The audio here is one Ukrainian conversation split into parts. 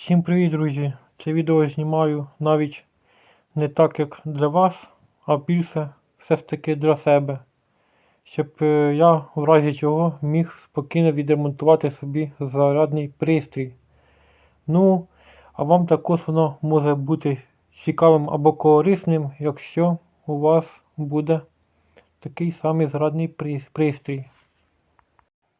Всім привіт, друзі! Це відео знімаю навіть не так, як для вас, а більше все ж таки для себе. Щоб е, я в разі чого міг спокійно відремонтувати собі зарядний пристрій. Ну, а вам також воно може бути цікавим або корисним, якщо у вас буде такий самий зарядний пристрій.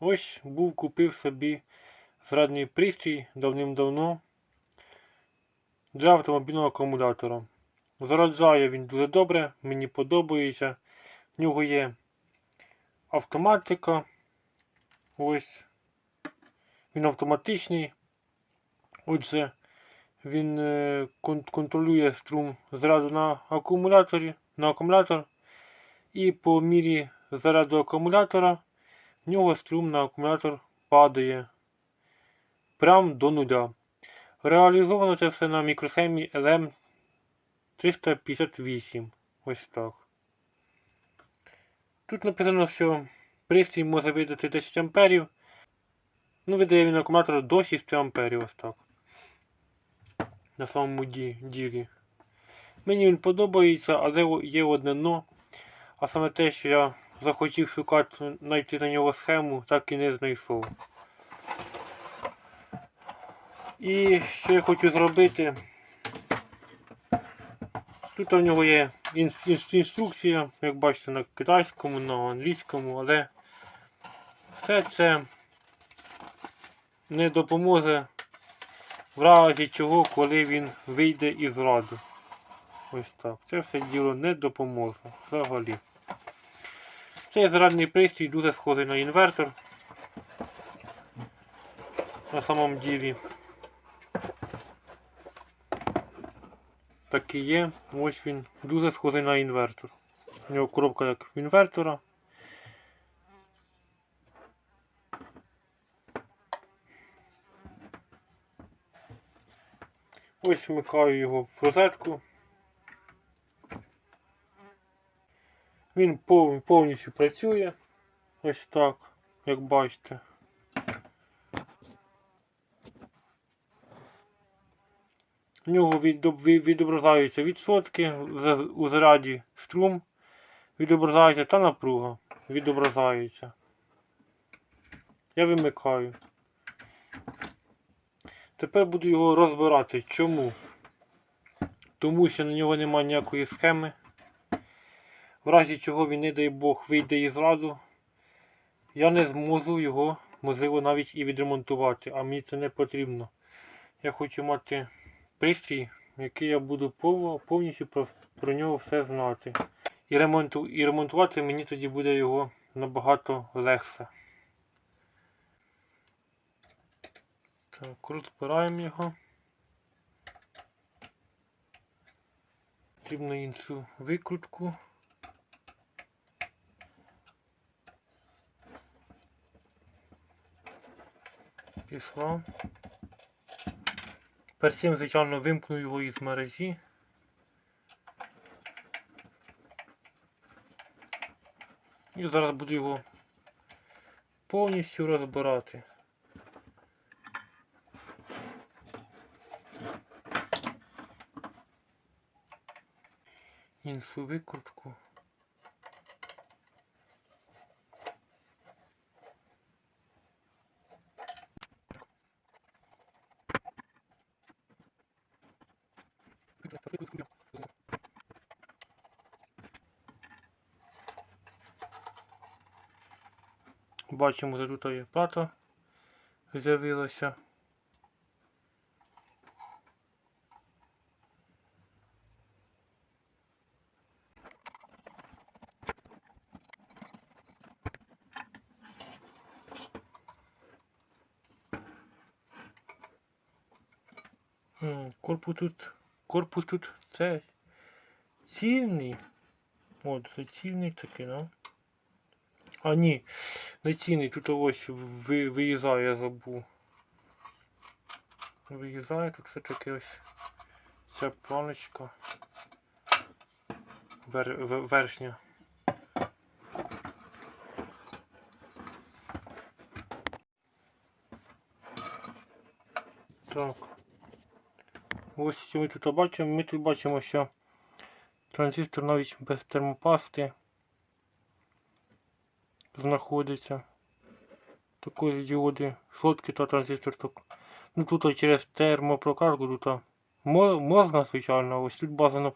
Ось був купив собі зарядний пристрій давним-давно для автомобільного акумулятора. Заряджає він дуже добре, мені подобається. В нього є автоматика. Ось. Він автоматичний. Отже, він е, контролює струм заряду на акумуляторі, на акумулятор. І по мірі заряду акумулятора в нього струм на акумулятор падає прям до нуля. Реалізовано це все на мікросхемі LM358. Ось так. Тут написано, що пристрій може видати 10 амперів. Ну, видає він акумулятор до 6 амперів. Ось так. На самому ді- ділі. Мені він подобається, але є одне но. А саме те, що я захотів шукати, знайти на нього схему, так і не знайшов. І що я хочу зробити? Тут у нього є інс- інс- інструкція, як бачите, на китайському, на англійському, але все це не допоможе в разі чого, коли він вийде із ладу. Ось так. Це все діло не допоможе взагалі. Цей зарядний пристрій дуже схожий на інвертор. На самом ділі. Так і є. Ось він дуже схожий на інвертор. У нього коробка як в інвертора. Ось вмикаю його в розетку. Він повністю працює. Ось так, як бачите. В нього відображаються відсотки у заряді струм, відображається та напруга відображається. Я вимикаю. Тепер буду його розбирати. Чому? Тому що на нього немає ніякої схеми. В разі чого він, не дай Бог, вийде із ладу, я не зможу його, можливо, навіть і відремонтувати, а мені це не потрібно. Я хочу мати пристрій, який я буду повністю про, про нього все знати. І, ремонту, і ремонтувати мені тоді буде його набагато легше. Так, розбираємо його. Потрібно іншу викрутку. Пішла. Перед цим, звичайно, вимкну його із мережі. І зараз буду його повністю розбирати. Іншу викрутку. Бачимо, що тут є плата з'явилася. Корпус тут, корпус тут це цільний. От, це цільний такий, ну. А ні, не цільний, тут ось ви, виїзає, я забув. Виїзає, тут все таки ось ця планочка. Вер, ве- верхня. Так. Ось що ми тут бачимо. Ми тут бачимо, що транзистор навіть без термопасти знаходиться. Такої діоди сотки та транзистор. Ну тут через термопрокатку тут можна, звичайно, ось тут бажано,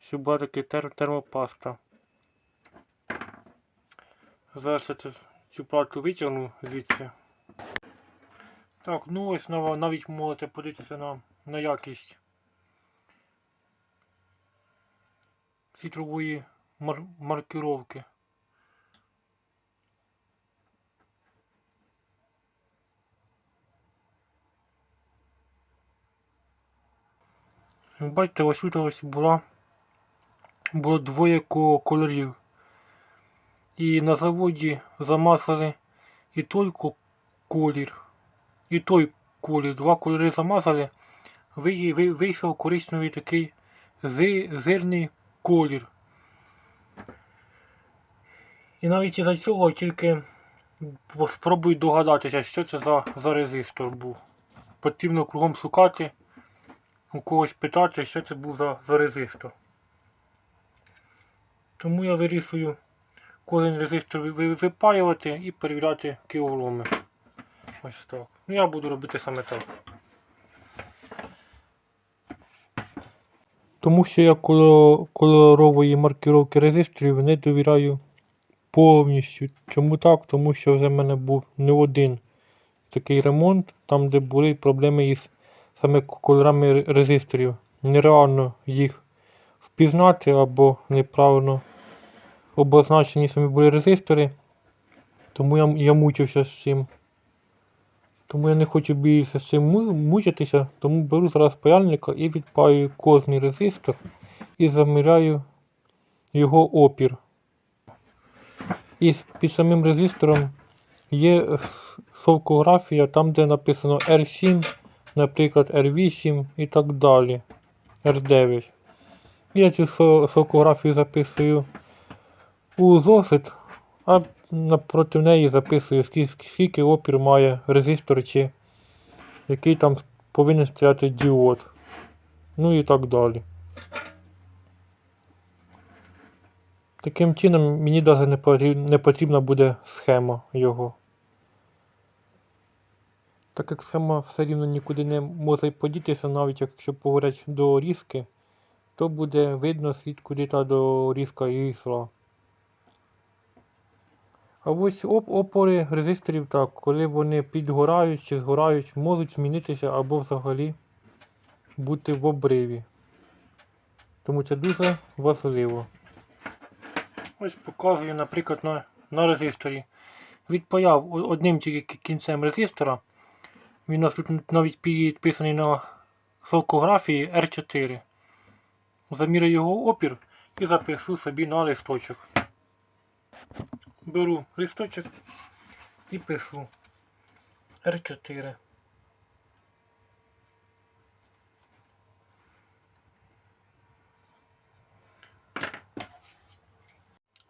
щоб була таки тер термопаста. Зараз я цю плату витягну звідси. Так, ну ось нав- навіть можете подивитися на, на якість світрової мар маркировки. Ви Бачите, ось тут ось була було двоє кольорів. І на заводі замазали і той колір, і той колір. Два кольори замазали. Ви- ви- Вийшов коричневий такий зи- зирний колір. І навіть із-за цього тільки спробуй догадатися, що це за, за резистор був. Потрібно кругом шукати, у когось питати, що це був за, за резистор. Тому я вирішую кожен резистор ви- ви- випаювати і перевіряти кіломи. Ось так. Ну я буду робити саме так. Тому що я кольорової маркировки резисторів не довіряю повністю. Чому так? Тому що вже в мене був не один такий ремонт, там де були проблеми із саме кольорами резисторів. Нереально їх впізнати або неправильно обозначені самі були резистори. Тому я, я мучився з цим. Тому я не хочу більше з цим мучитися, тому беру зараз паяльника і відпаюю кожний резистор і заміряю його опір. І під самим резистором є шовкографія, там де написано R7, наприклад R8 і так далі. R9. Я цю шовкографію записую у зошит, а напроти неї записую, скільки опір має резистор чи який там повинен стояти діод. Ну і так далі. Таким чином мені навіть не потрібна буде схема його. Так як схема все рівно нікуди не може подітися, навіть якщо погорять до різки, то буде видно світ, куди та до різка і йшла. А ось оп опори резисторів так, коли вони підгорають чи згорають, можуть змінитися або взагалі бути в обриві. Тому це дуже важливо. Ось показую, наприклад, на, на резисторі. Відпаяв одним тільки кінцем резистора. Він у нас тут навіть підписаний на шовкографії R4. Замірю його опір і запишу собі на листочок. Беру листочок і пишу R4.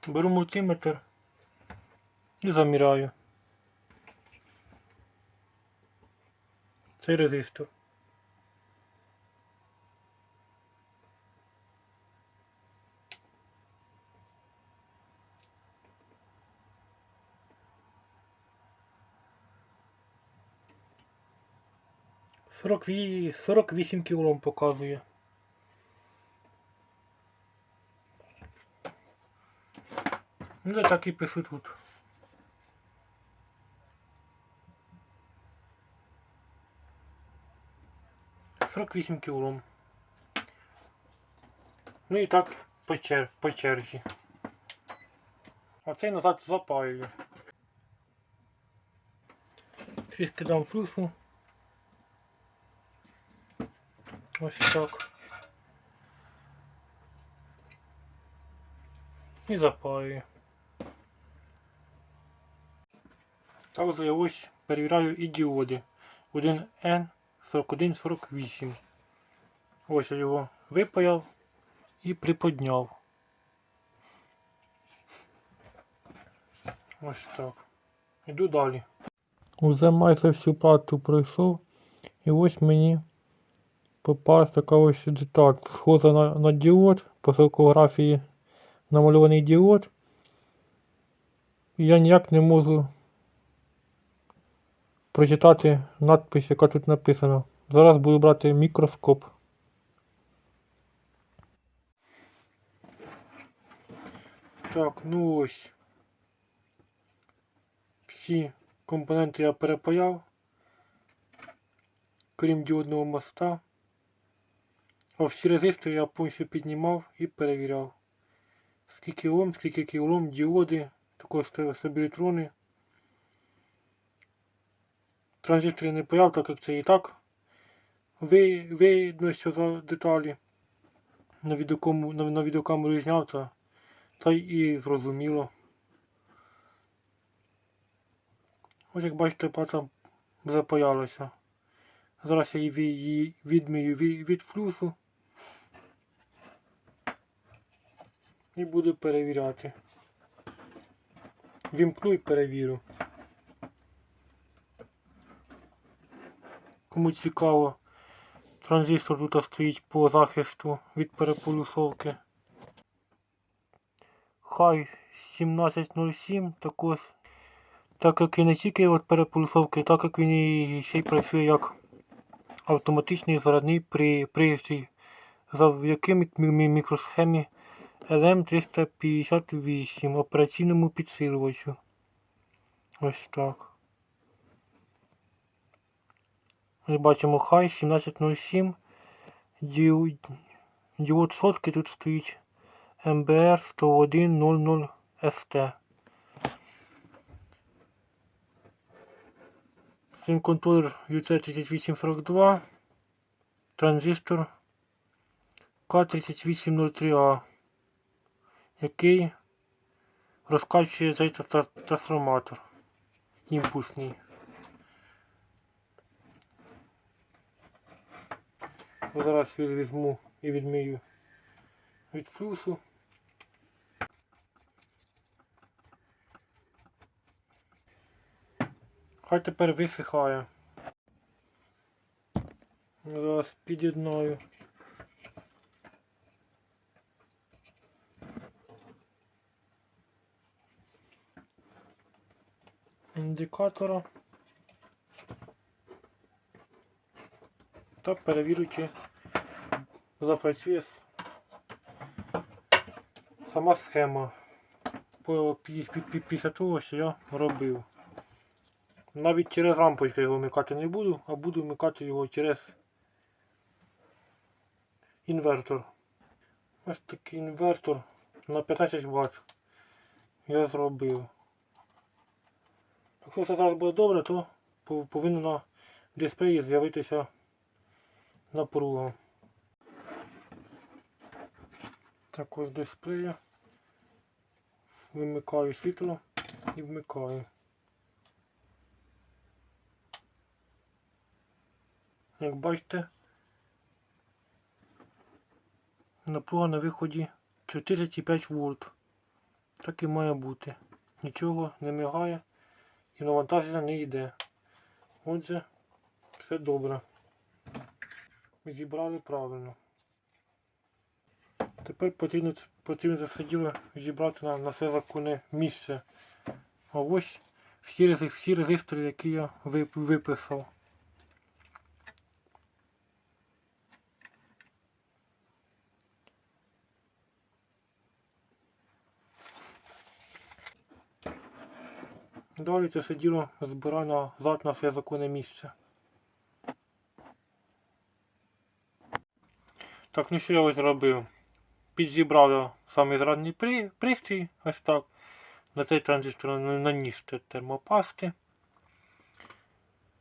Беру мультиметр і заміряю. Цей резистор. Сорок ві... 48 кілом показує. Ну, так і пишу тут. Сорок вісім кілом. Ну і так по, чер... по черзі. А цей назад запаюю. Трішки дам флюсу. Ось так. І запаюю. Також я ось перевіряю і діоди. 1N4148. Ось я його випаяв і приподняв. Ось так. Іду далі. Уже майже всю плату пройшов. І ось мені попалась така ось деталь. Схожа на, на діод, по фотографії намальований діод. І я ніяк не можу прочитати надпись, яка тут написана. Зараз буду брати мікроскоп. Так, ну ось. Всі компоненти я перепаяв, крім діодного моста. А всі резистори я повністю піднімав і перевіряв. Скільки Ом, скільки кілом, діоди, також ста- стабілітрони. Транзистори не паяв, так як це і так. Ви, видно, що за деталі. На відеокамеру, на, на відеокамеру зняв, та, та і зрозуміло. Ось як бачите, пата запаялася. Зараз я її, ві- її відмию від, від флюсу. І буду перевіряти. Вімкну і перевірю. Кому цікаво, транзистор тут стоїть по захисту від переполюсовки. Хай 1707 також так як і не тільки від перепульсовки, так як він і ще й працює як автоматичний зарядний при пристрій, завдяки мі- мі- мікросхемі LM358 операційному підсилювачу. Ось так. Ми бачимо хай 1707. Діод, сотки тут стоїть MBR 10100 ST. Сим-контролер UC3842, транзистор К3803А, який розкачує цей тра- тра- трансформатор імпульсний. Зараз я візьму і відмию від флюсу. Хай тепер висихає. Зараз під'єднаю. Індикатора. Та перевірю, чи запрацює сама схема після того, що я робив. Навіть через лампочку його вмикати не буду, а буду вмикати його через інвертор. Ось такий інвертор на 15 Вт я зробив. Якщо все зараз буде добре, то пов- повинно на дисплеї з'явитися напруга. Так ось дисплея. Вимикаю світло і вмикаю. Як бачите, напруга на виході 405 вольт. Так і має бути. Нічого не мигає і навантаження не йде. Отже, все добре. Зібрали правильно. Тепер потрібно, потрібно це все діло зібрати на, на все законне місце. А ось всі, всі резистори, які я вип- виписав. Далі це все діло збираю назад на своє законне місце. Так, ну що я ось зробив? Підзібрав я самий зрадний при... пристрій, ось так. На цей транзистор на- наніс те- термопасти.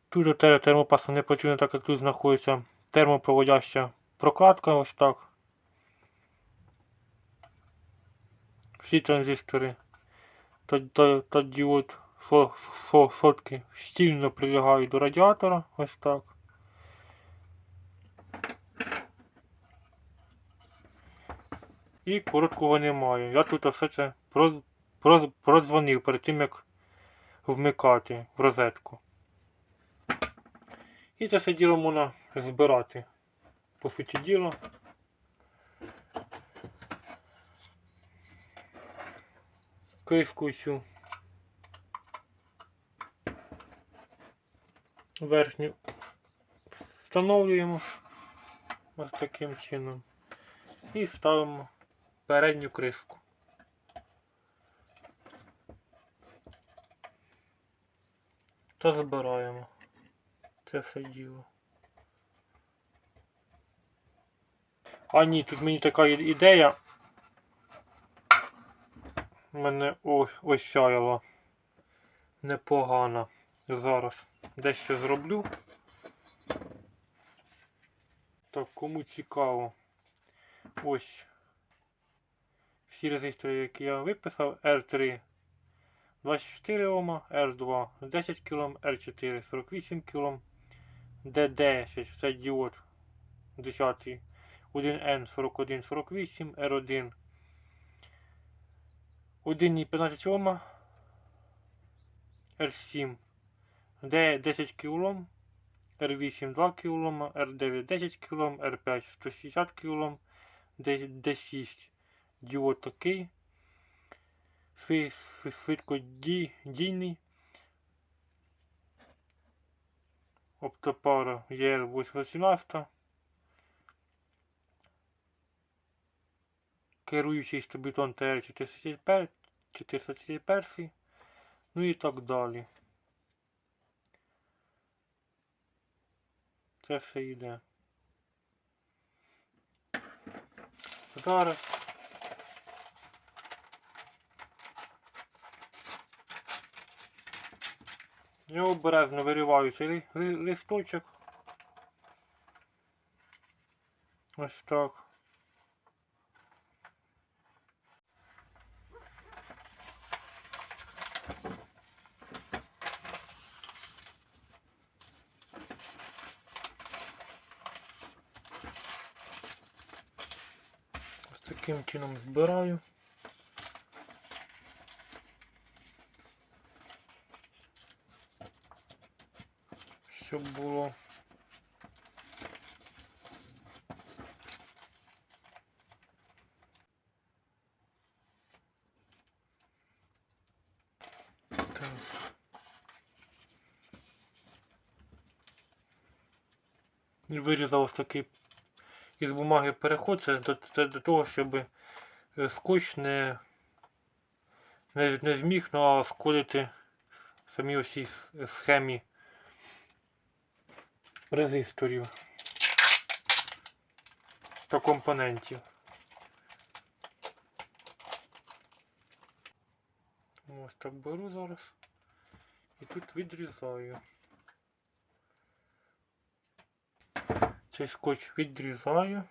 Тут же термопаста не потрібна, так як тут знаходиться термопроводяща прокладка, ось так. Всі транзистори та, та, та діод со, со, сотки щільно прилягають до радіатора, ось так. І короткого немає. Я тут все це продзвонив перед тим, як вмикати в розетку. І це все діло можна збирати. по суті діла. Кришку цю верхню встановлюємо ось таким чином і ставимо передню кришку. Та збираємо це все діло. А ні, тут мені така ідея. Мене осяяла. Непогана. Зараз дещо зроблю. Так, кому цікаво. Ось. Всі резистори, які я виписав, R3 24 Ома, R2 10 кОм, R4 48 кОм, D10 це діод 10 1N 4148, R1 1,15 Ома, R7 D 10 кОм, R8 2 кОм, R9 10 кОм, R5 160 кОм, D6 діод такий. Шви- шви- Швидкодійний. Оптопара ER818. Керуючий стабітон TR431. Ну і так далі. Це все йде. Зараз Я обережно вириваю цей ли- ли- листочок. Ось так. Таким чином збираю. щоб було. Так. І вирізав ось такий із бумаги переход. Це, для того, щоб е, скотч не, не, не зміг нашкодити самій ось цій схемі резисторів та компонентів. Ось так беру зараз і тут відрізаю. Цей скотч відрізаю.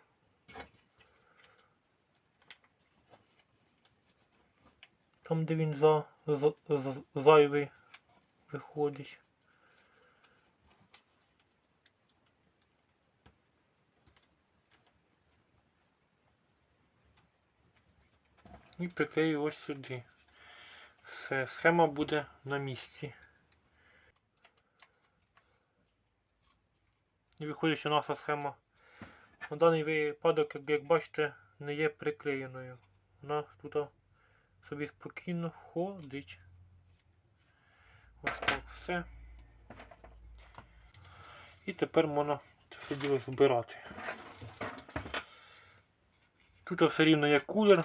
Там, де він за, за, за зайвий виходить. І приклею ось сюди. Все, схема буде на місці. І виходить, що наша схема на даний випадок, як, бачите, не є приклеєною. Вона тут собі спокійно ходить. Ось так все. І тепер можна це все діло збирати. Тут все рівно є кулер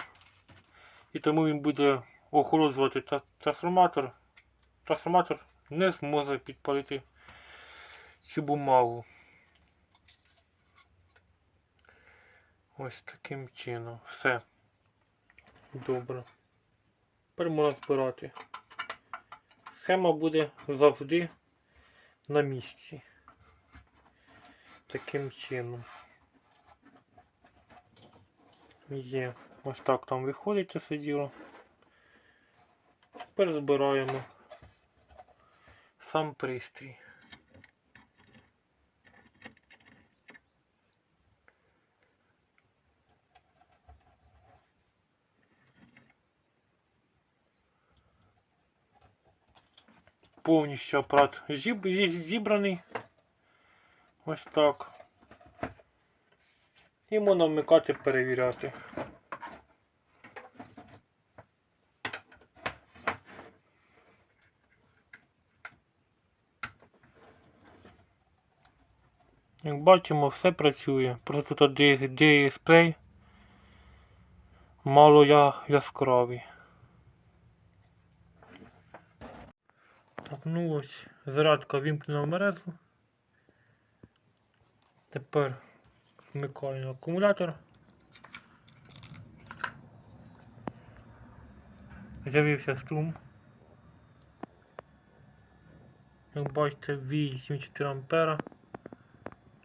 і тому він буде охолоджувати трансформатор. Трансформатор не зможе підпалити цю бумагу. Ось таким чином. Все. Добре. Тепер можна збирати. Схема буде завжди на місці. Таким чином. Є. Ось так там виходить це все діло. Тепер збираємо сам пристрій. Повністю апарат зіб- зі- зібраний. Ось так. І можна вмикати, перевіряти. Як бачимо, все працює. Просто тут спрей мало яскравий. Так, ну ось, зарядка вімкнена мережу. Тепер вмикаю акумулятор. З'явився струм. Як бачите, 84 ампера.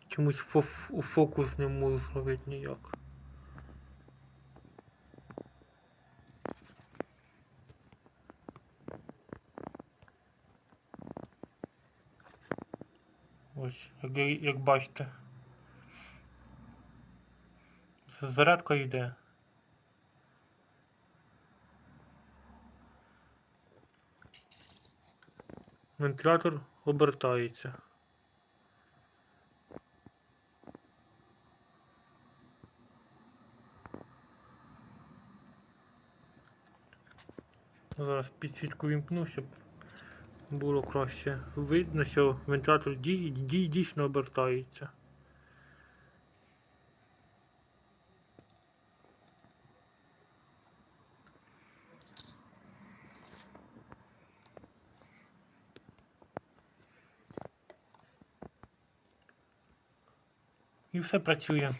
Чомусь у фокус не можу зробити ніяк. Ось, як, як бачите. Зарядка йде. Вентилятор обертається. Зараз підсвітку вімкну, щоб було краще видно, що вентилятор дій, дій, дійсно обертається. І все працює.